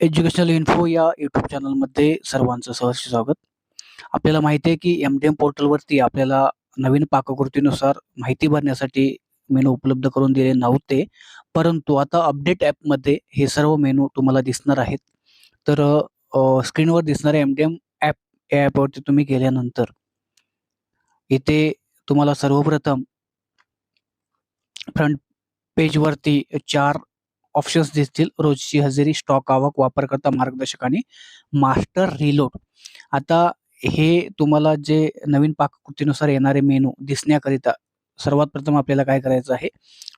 Educational info या YouTube चॅनलमध्ये सर्वांचं सहर्ष स्वागत. आपल्याला माहिती आहे की एम डी एम पोर्टलवरती आपल्याला नवीन पाककृतीनुसार माहिती भरण्यासाठी मेनू उपलब्ध करून दिले नव्हते. परंतु आता अपडेट ॲपमध्ये हे सर्व मेनू तुम्हाला दिसणार आहेत. तर स्क्रीनवर दिसणारे एम डी एम ॲप या ॲपवरती तुम्ही गेल्यानंतर इथे तुम्हाला सर्वप्रथम फ्रंट पेजवरती चार ऑप्शन्स दिसतील. रोजची हजेरी स्टॉक आवक वापरकर्ता मार्गदर्शक आणि मास्टर रिलोड आता हे तुम्हाला जे नवीन पाककृतीनुसार येणारे मेनू दिसण्याकरिता सर्वात प्रथम आपल्याला काय करायचं आहे?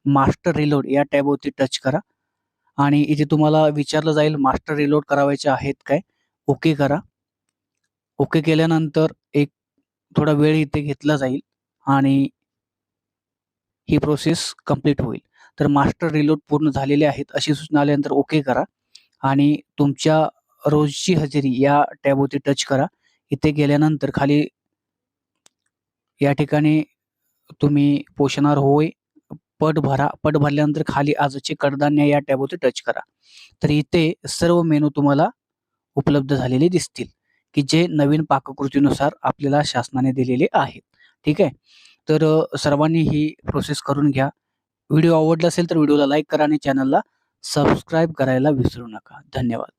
मास्टर रिलोड या टॅबवरती टच करा. आणि इथे तुम्हाला विचारलं जाईल मास्टर रिलोड करावायचे आहेत काय? ओके करा. ओके केल्यानंतर एक थोडा वेळ इथे घेतला जाईल आणि ही प्रोसेस कंप्लीट होईल. तर मास्टर रिलोड पूर्ण झालेले आहेत अशी सूचना आल्यानंतर ओके करा. आणि तुमच्या रोजची हजेरी या टॅबवरती टच करा. इथे गेल्यानंतर खाली या ठिकाणी तुम्ही पोषणार होय पट भरा. पट भरल्यानंतर खाली आजचे कडधान्य या टॅबवरती टच करा. तर इथे सर्व मेनू तुम्हाला उपलब्ध झालेले दिसतील की जे नवीन पाककृतीनुसार आपल्याला शासनाने दिलेले आहेत. ठीक आहे? तर सर्वांनी ही प्रोसेस करून घ्या. व्हिडिओ आवडला असेल तर व्हिडिओला लाईक करा आणि चॅनलला सबस्क्राईब करायला विसरू नका. धन्यवाद.